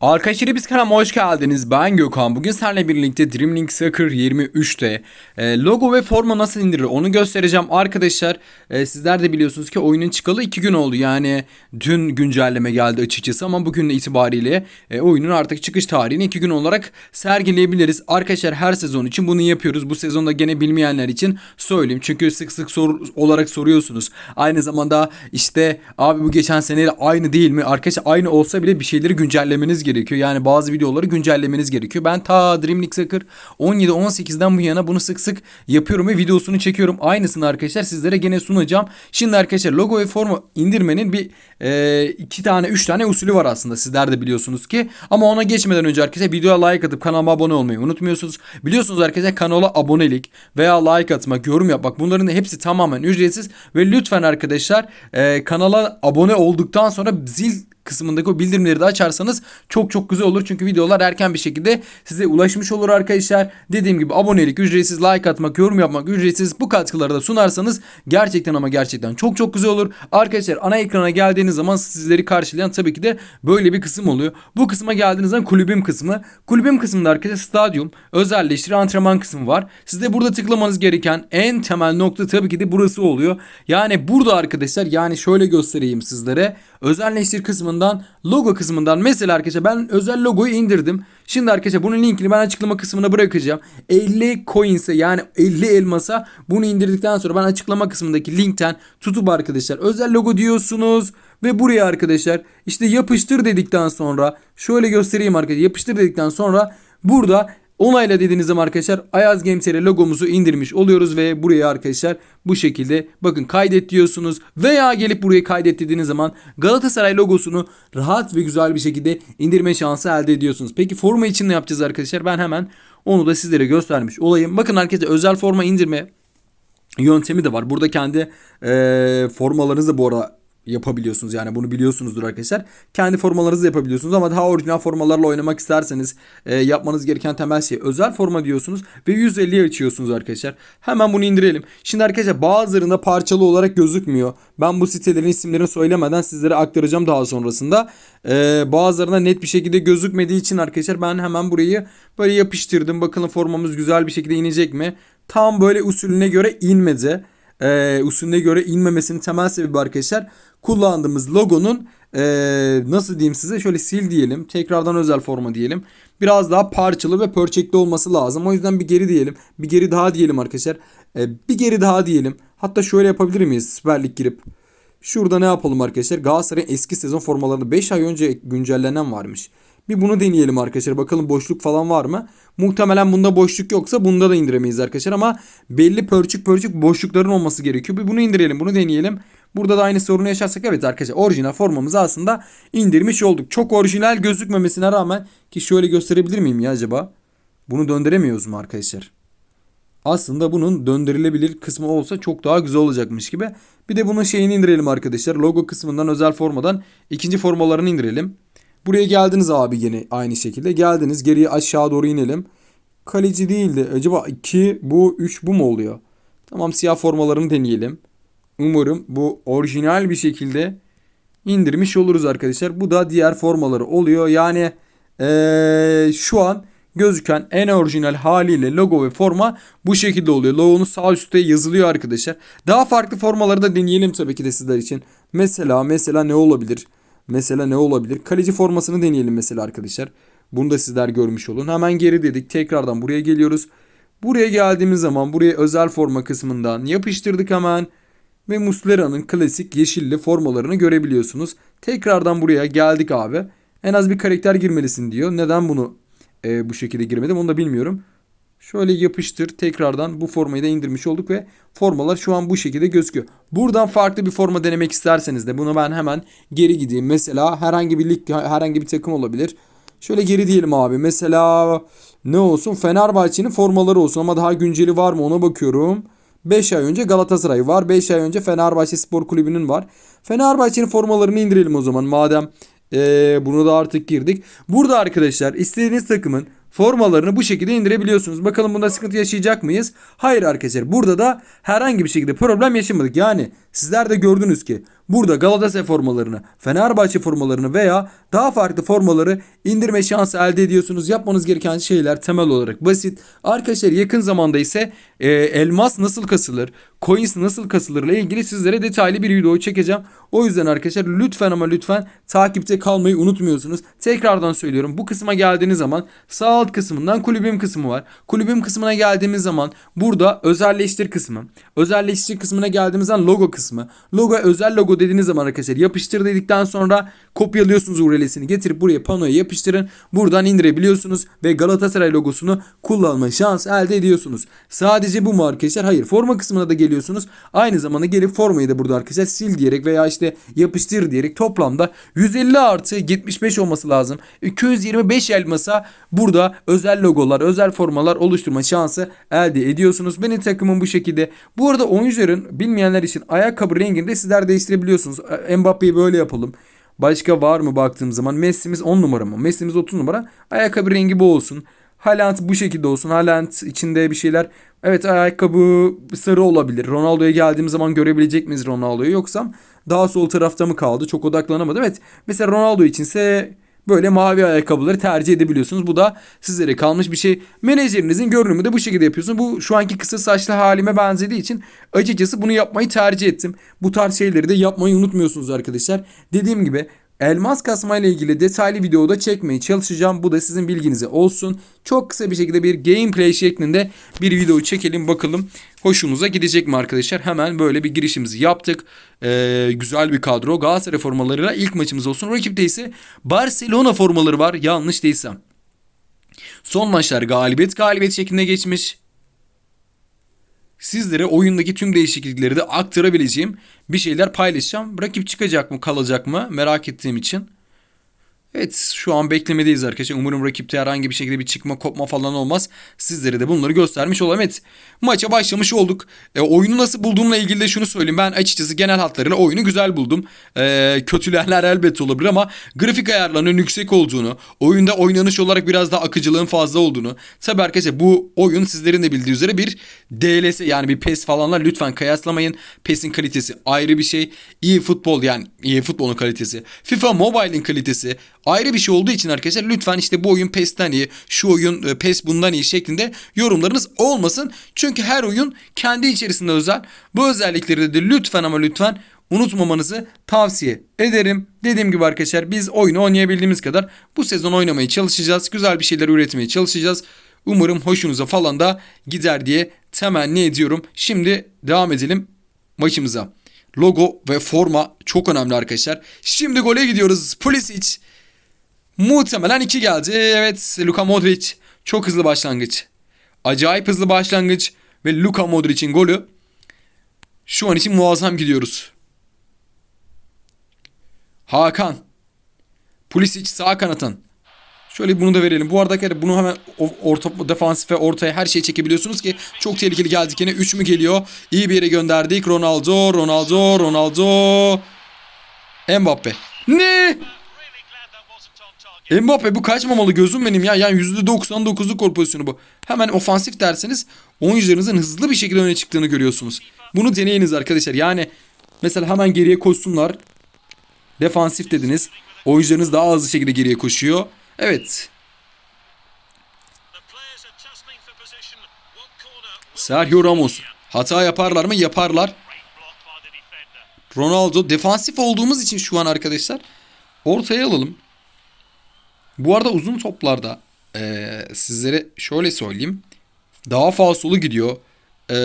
Arkadaşlar biz kanalıma hoş geldiniz. Ben Gökhan. Bugün seninle birlikte Dreamlink Soccer 23'te e, logo ve forma nasıl indirilir onu göstereceğim. Arkadaşlar e, sizler de biliyorsunuz ki oyunun çıkalı 2 gün oldu. Yani dün güncelleme geldi açıkçası ama bugün itibariyle e, oyunun artık çıkış tarihini 2 gün olarak sergileyebiliriz. Arkadaşlar her sezon için bunu yapıyoruz. Bu sezonda gene bilmeyenler için söyleyeyim. Çünkü sık sık sor, olarak soruyorsunuz. Aynı zamanda işte abi bu geçen seneyle aynı değil mi? Arkadaşlar aynı olsa bile bir şeyleri güncellemeniz gerekiyor. Yani bazı videoları güncellemeniz gerekiyor. Ben ta Dreamlink Soccer 17-18'den bu yana bunu sık sık yapıyorum ve videosunu çekiyorum. Aynısını arkadaşlar sizlere gene sunacağım. Şimdi arkadaşlar logo ve formu indirmenin bir e, iki tane üç tane usulü var aslında. Sizler de biliyorsunuz ki. Ama ona geçmeden önce arkadaşlar videoya like atıp kanalıma abone olmayı unutmuyorsunuz. Biliyorsunuz arkadaşlar kanala abonelik veya like atmak, yorum yapmak bunların hepsi tamamen ücretsiz. Ve lütfen arkadaşlar e, kanala abone olduktan sonra zil kısmındaki o bildirimleri de açarsanız çok çok güzel olur. Çünkü videolar erken bir şekilde size ulaşmış olur arkadaşlar. Dediğim gibi abonelik ücretsiz, like atmak, yorum yapmak ücretsiz. Bu katkıları da sunarsanız gerçekten ama gerçekten çok çok güzel olur. Arkadaşlar ana ekrana geldiğiniz zaman sizleri karşılayan tabii ki de böyle bir kısım oluyor. Bu kısma geldiğiniz zaman kulübüm kısmı. Kulübüm kısmında arkadaşlar stadyum, özelleştiri, antrenman kısmı var. Sizde burada tıklamanız gereken en temel nokta tabii ki de burası oluyor. Yani burada arkadaşlar yani şöyle göstereyim sizlere. Özelleştir kısmından logo kısmından mesela arkadaşlar ben özel logoyu indirdim. Şimdi arkadaşlar bunun linkini ben açıklama kısmına bırakacağım. 50 coins'e yani 50 elmasa bunu indirdikten sonra ben açıklama kısmındaki linkten tutup arkadaşlar özel logo diyorsunuz. Ve buraya arkadaşlar işte yapıştır dedikten sonra şöyle göstereyim arkadaşlar yapıştır dedikten sonra burada Onayla dediğiniz zaman arkadaşlar Ayaz Games ile logomuzu indirmiş oluyoruz ve buraya arkadaşlar bu şekilde bakın kaydet diyorsunuz veya gelip buraya kaydet dediğiniz zaman Galatasaray logosunu rahat ve güzel bir şekilde indirme şansı elde ediyorsunuz. Peki forma için ne yapacağız arkadaşlar? Ben hemen onu da sizlere göstermiş olayım. Bakın arkadaşlar özel forma indirme yöntemi de var. Burada kendi e, formalarınızı bu arada yapabiliyorsunuz. Yani bunu biliyorsunuzdur arkadaşlar. Kendi formalarınızı yapabiliyorsunuz ama daha orijinal formalarla oynamak isterseniz e, yapmanız gereken temel şey özel forma diyorsunuz ve 150'ye açıyorsunuz arkadaşlar. Hemen bunu indirelim. Şimdi arkadaşlar bazılarında parçalı olarak gözükmüyor. Ben bu sitelerin isimlerini söylemeden sizlere aktaracağım daha sonrasında. E, bazılarına net bir şekilde gözükmediği için arkadaşlar ben hemen burayı böyle yapıştırdım. Bakalım formamız güzel bir şekilde inecek mi? Tam böyle usulüne göre inmedi e, usulüne göre inmemesinin temel sebebi arkadaşlar kullandığımız logonun e, nasıl diyeyim size? Şöyle sil diyelim tekrardan özel forma diyelim. Biraz daha parçalı ve pörçekli olması lazım. O yüzden bir geri diyelim bir geri daha diyelim arkadaşlar. E, bir geri daha diyelim. Hatta şöyle yapabilir miyiz Süper Lig girip? Şurada ne yapalım arkadaşlar? Galatasaray'ın eski sezon formalarını 5 ay önce güncellenen varmış bir bunu deneyelim arkadaşlar. Bakalım boşluk falan var mı? Muhtemelen bunda boşluk yoksa bunda da indiremeyiz arkadaşlar ama belli pörçük pörçük boşlukların olması gerekiyor. Bir bunu indirelim, bunu deneyelim. Burada da aynı sorunu yaşarsak evet arkadaşlar orijinal formamızı aslında indirmiş olduk. Çok orijinal gözükmemesine rağmen ki şöyle gösterebilir miyim ya acaba? Bunu döndüremiyoruz mu arkadaşlar? Aslında bunun döndürülebilir kısmı olsa çok daha güzel olacakmış gibi. Bir de bunun şeyini indirelim arkadaşlar. Logo kısmından özel formadan ikinci formalarını indirelim. Buraya geldiniz abi yine aynı şekilde. Geldiniz geriye aşağı doğru inelim. Kaleci değildi. Acaba 2 bu 3 bu mu oluyor? Tamam siyah formalarını deneyelim. Umarım bu orijinal bir şekilde indirmiş oluruz arkadaşlar. Bu da diğer formaları oluyor. Yani ee, şu an gözüken en orijinal haliyle logo ve forma bu şekilde oluyor. Logonun sağ üstte yazılıyor arkadaşlar. Daha farklı formaları da deneyelim tabii ki de sizler için. Mesela mesela ne olabilir? Mesela ne olabilir? Kaleci formasını deneyelim mesela arkadaşlar. Bunu da sizler görmüş olun. Hemen geri dedik. Tekrardan buraya geliyoruz. Buraya geldiğimiz zaman buraya özel forma kısmından yapıştırdık hemen. Ve Muslera'nın klasik yeşilli formalarını görebiliyorsunuz. Tekrardan buraya geldik abi. En az bir karakter girmelisin diyor. Neden bunu e, bu şekilde girmedim onu da bilmiyorum. Şöyle yapıştır. Tekrardan bu formayı da indirmiş olduk ve formalar şu an bu şekilde gözüküyor. Buradan farklı bir forma denemek isterseniz de bunu ben hemen geri gideyim. Mesela herhangi bir lig, herhangi bir takım olabilir. Şöyle geri diyelim abi. Mesela ne olsun? Fenerbahçe'nin formaları olsun ama daha günceli var mı ona bakıyorum. 5 ay önce Galatasaray var. 5 ay önce Fenerbahçe Spor Kulübü'nün var. Fenerbahçe'nin formalarını indirelim o zaman madem ee, bunu da artık girdik. Burada arkadaşlar istediğiniz takımın formalarını bu şekilde indirebiliyorsunuz. Bakalım bunda sıkıntı yaşayacak mıyız? Hayır arkadaşlar. Burada da herhangi bir şekilde problem yaşamadık. Yani Sizler de gördünüz ki burada Galatasaray formalarını, Fenerbahçe formalarını veya daha farklı formaları indirme şansı elde ediyorsunuz. Yapmanız gereken şeyler temel olarak basit. Arkadaşlar yakın zamanda ise e, elmas nasıl kasılır, coins nasıl kasılır ile ilgili sizlere detaylı bir video çekeceğim. O yüzden arkadaşlar lütfen ama lütfen takipte kalmayı unutmuyorsunuz. Tekrardan söylüyorum bu kısma geldiğiniz zaman sağ alt kısmından kulübüm kısmı var. Kulübüm kısmına geldiğimiz zaman burada özelleştir kısmı. Özelleştir kısmına geldiğimiz zaman logo kısmı. Logo özel logo dediğiniz zaman arkadaşlar yapıştır dedikten sonra kopyalıyorsunuz URL'sini getirip buraya panoya yapıştırın. Buradan indirebiliyorsunuz ve Galatasaray logosunu kullanma şansı elde ediyorsunuz. Sadece bu mu arkadaşlar? Hayır. Forma kısmına da geliyorsunuz. Aynı zamanda gelip formayı da burada arkadaşlar sil diyerek veya işte yapıştır diyerek toplamda 150 artı 75 olması lazım. 225 elmasa burada özel logolar, özel formalar oluşturma şansı elde ediyorsunuz. Benim takımım bu şekilde. Bu arada oyuncuların bilmeyenler için ayakkabı rengini de sizler değiştirebiliyorsunuz. Mbappe'yi böyle yapalım. Başka var mı baktığım zaman Messi'miz 10 numara mı? Messi'miz 30 numara. Ayakkabı rengi bu olsun. Haaland bu şekilde olsun. Haaland içinde bir şeyler. Evet ayakkabı sarı olabilir. Ronaldo'ya geldiğim zaman görebilecek miyiz Ronaldo'yu yoksa daha sol tarafta mı kaldı? Çok odaklanamadım. Evet mesela Ronaldo içinse böyle mavi ayakkabıları tercih edebiliyorsunuz. Bu da sizlere kalmış bir şey. Menajerinizin görünümü de bu şekilde yapıyorsunuz. Bu şu anki kısa saçlı halime benzediği için açıkçası bunu yapmayı tercih ettim. Bu tarz şeyleri de yapmayı unutmuyorsunuz arkadaşlar. Dediğim gibi Elmas kasma ile ilgili detaylı videoda çekmeye çalışacağım. Bu da sizin bilginize olsun. Çok kısa bir şekilde bir gameplay şeklinde bir video çekelim bakalım. Hoşunuza gidecek mi arkadaşlar? Hemen böyle bir girişimizi yaptık. Ee, güzel bir kadro. Galatasaray formalarıyla ilk maçımız olsun. Rakipte ise Barcelona formaları var. Yanlış değilsem. Son maçlar galibiyet galibiyet şeklinde geçmiş sizlere oyundaki tüm değişiklikleri de aktarabileceğim bir şeyler paylaşacağım. Rakip çıkacak mı kalacak mı merak ettiğim için. Evet şu an beklemedeyiz arkadaşlar. Umarım rakipte herhangi bir şekilde bir çıkma kopma falan olmaz. Sizlere de bunları göstermiş olalım. Evet maça başlamış olduk. E, oyunu nasıl bulduğumla ilgili de şunu söyleyeyim. Ben açıkçası genel hatlarıyla oyunu güzel buldum. E, kötülerler elbette olabilir ama grafik ayarlarının yüksek olduğunu, oyunda oynanış olarak biraz daha akıcılığın fazla olduğunu. Tabi arkadaşlar bu oyun sizlerin de bildiği üzere bir DLS yani bir PES falanla lütfen kıyaslamayın. PES'in kalitesi ayrı bir şey. İyi futbol yani iyi futbolun kalitesi. FIFA Mobile'in kalitesi ayrı bir şey olduğu için arkadaşlar lütfen işte bu oyun PES'ten iyi, şu oyun e, PES bundan iyi şeklinde yorumlarınız olmasın. Çünkü her oyun kendi içerisinde özel. Bu özellikleri de lütfen ama lütfen unutmamanızı tavsiye ederim. Dediğim gibi arkadaşlar biz oyunu oynayabildiğimiz kadar bu sezon oynamaya çalışacağız. Güzel bir şeyler üretmeye çalışacağız. Umarım hoşunuza falan da gider diye temenni ediyorum. Şimdi devam edelim maçımıza. Logo ve forma çok önemli arkadaşlar. Şimdi gole gidiyoruz. Pulisic Muhtemelen 2 geldi. Evet Luka Modric çok hızlı başlangıç. Acayip hızlı başlangıç ve Luka Modric'in golü. Şu an için muazzam gidiyoruz. Hakan. Pulisic sağ kanatın. Şöyle bunu da verelim. Bu arada bunu hemen orta defansif ve ortaya her şeyi çekebiliyorsunuz ki çok tehlikeli geldik yine. 3 mü geliyor? İyi bir yere gönderdik. Ronaldo, Ronaldo, Ronaldo. Mbappe. Ne? Mbappe bu kaçmamalı gözüm benim ya. Yani %99'luk gol pozisyonu bu. Hemen ofansif derseniz oyuncularınızın hızlı bir şekilde öne çıktığını görüyorsunuz. Bunu deneyiniz arkadaşlar. Yani mesela hemen geriye koşsunlar. Defansif dediniz. Oyuncularınız daha hızlı şekilde geriye koşuyor. Evet. Sergio Ramos. Hata yaparlar mı? Yaparlar. Ronaldo. Defansif olduğumuz için şu an arkadaşlar. Ortaya alalım. Bu arada uzun toplarda e, sizlere şöyle söyleyeyim. Daha fasolu gidiyor. E,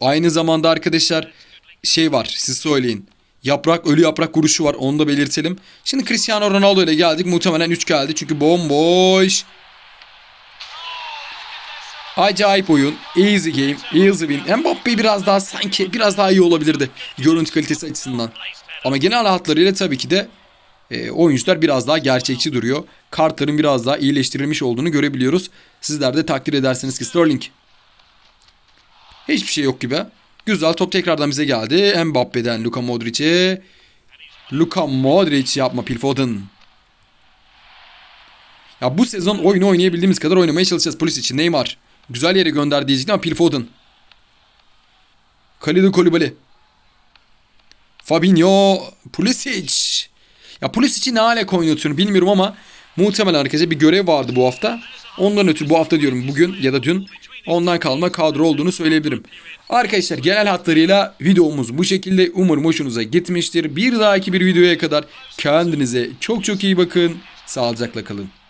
aynı zamanda arkadaşlar şey var siz söyleyin. Yaprak ölü yaprak vuruşu var onu da belirtelim. Şimdi Cristiano Ronaldo ile geldik. Muhtemelen 3 geldi çünkü bomboş. Acayip oyun. Easy game. Easy win. Mbappe biraz daha sanki biraz daha iyi olabilirdi. Görüntü kalitesi açısından. Ama genel hatlarıyla tabii ki de e, oyuncular biraz daha gerçekçi duruyor. Kartların biraz daha iyileştirilmiş olduğunu görebiliyoruz. Sizler de takdir edersiniz ki Sterling. Hiçbir şey yok gibi. Güzel top tekrardan bize geldi. Mbappe'den Luka Modric'e. Luka Modric yapma Phil Foden. Ya bu sezon oyunu oynayabildiğimiz kadar oynamaya çalışacağız polis için. Neymar. Güzel yere gönder diyecektim ama Phil Foden. Kalidou Koulibaly. Fabinho, Pulisic. Ya Pulisic'i ne hale oynatıyorum bilmiyorum ama muhtemelen arkadaşlar bir görev vardı bu hafta. Ondan ötürü bu hafta diyorum bugün ya da dün ondan kalma kadro olduğunu söyleyebilirim. Arkadaşlar genel hatlarıyla videomuz bu şekilde. Umarım hoşunuza gitmiştir. Bir dahaki bir videoya kadar kendinize çok çok iyi bakın. Sağlıcakla kalın.